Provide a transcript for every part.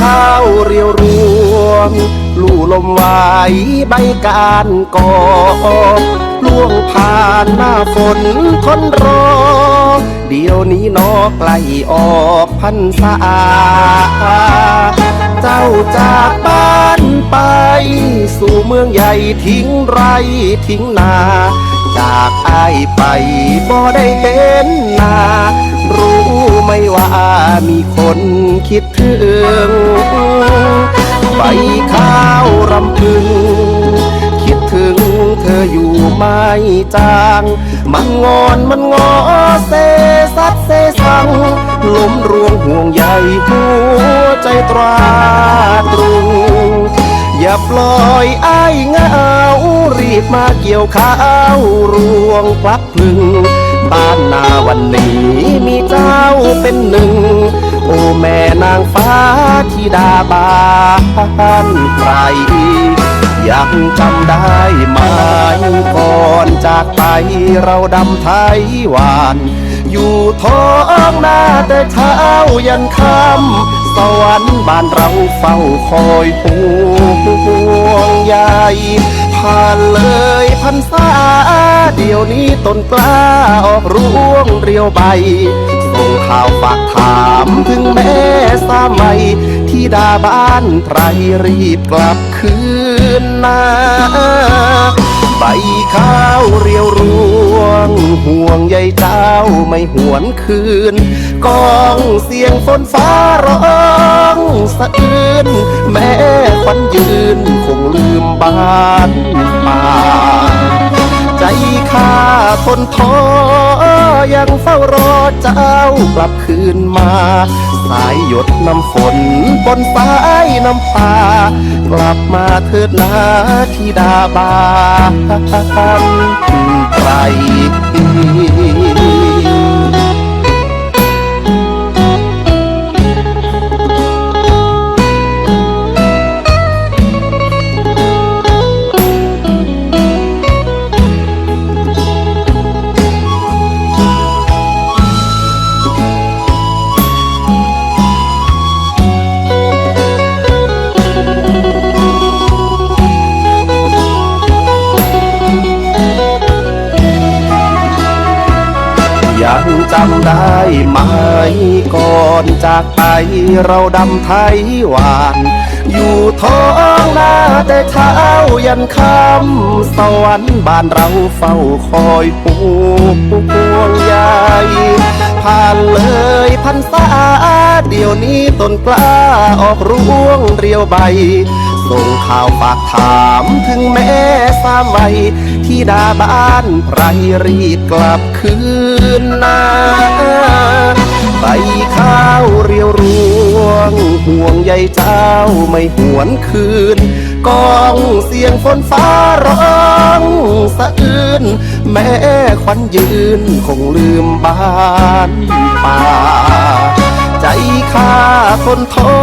ข้าวเรียวรวงลู่ลมไหวใบการกอล่วงผ่านหน้าฝนทนรอ เดี๋ยวนี้นอใกลออกพรรษาเจ้าจากบ้านไป สู่เมืองใหญ่ทิ้งไรทิ้งนา จากอายไปบ่ได้เห็นหนารู้ไหม่ว่ามีคนคิดถึงใบข้าวรำพึง คิดถึงเธออยู่ไม่จาง มันงอนมันงอเซซัดเซสังล้มรวงห่วงใยหัวใจตราตรึง อย่าปล่อยอ้ายเงารีบมาเกี่ยวข้าวรวงพลับพลึง บ้านนาวันนี้มีเจ้าเป็นหนึ่ง โอ้แม่นางฟ้าที่ดาบ้านใครยังจำได้ไหมก่อนจากไปเราดำไทยหวาน อยู่ท้องนาแต่เช้ายันค่ำสวรรค์บ้านเราเฝ้าคอยห่วงใยผ่านเลยพันษาเดี๋ยวนี้ต้นกล้าออกร่วงเรียวใบส่งข่าวฝากถามถึงแม่สามัยที่ดาบ้านไพรรีบกลับคืนนาใบข้าวเรียวรวง ห่วงใยเจ้าไม่หวนคืนกองเสียงฝนฟ้าร้องสะอื้นแม่ควันยืนคงลืมบ้านป่าใจข้าทนท้อยังเฝ้ารอเจ้ากลับคืนมา สายหยดน้ำฝนบนสายน้ำตากลับมาเถิดนาที่ดาบานไก ร ยังจำได้ไหมก่อนจากไปเราดำไทยหวาน อยู่ท้องนาแต่เช้ายันค่ำสวรรค์บ้านเราเฝ้าคอยห่วงใยผ่านเลยพันษาเดี๋ยวนี้ต้นกล้าออกร่วงเรียวใบ ส่งข่าวฝากถามถึงแม่สามัยที่ดาบ้านไพรรีบกลับคืนนาใบข้าวเรียวรวงห่วงใยเจ้าไม่หวนคืนกองเสียงฝนฟ้าร้องสะอื้นแม่ควันยืนคงลืมบ้าน คนท้อ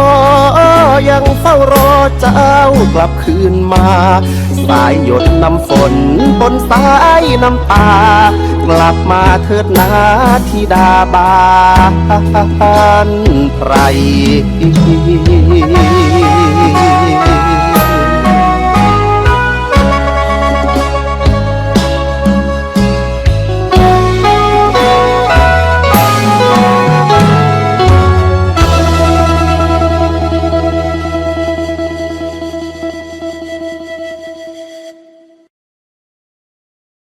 ยังเฝ้ารอเจ้ากลับคืนมา สายหยดน้ำฝนบนสายน้ำตา กลับมาเถิดนาทิดาบานไพร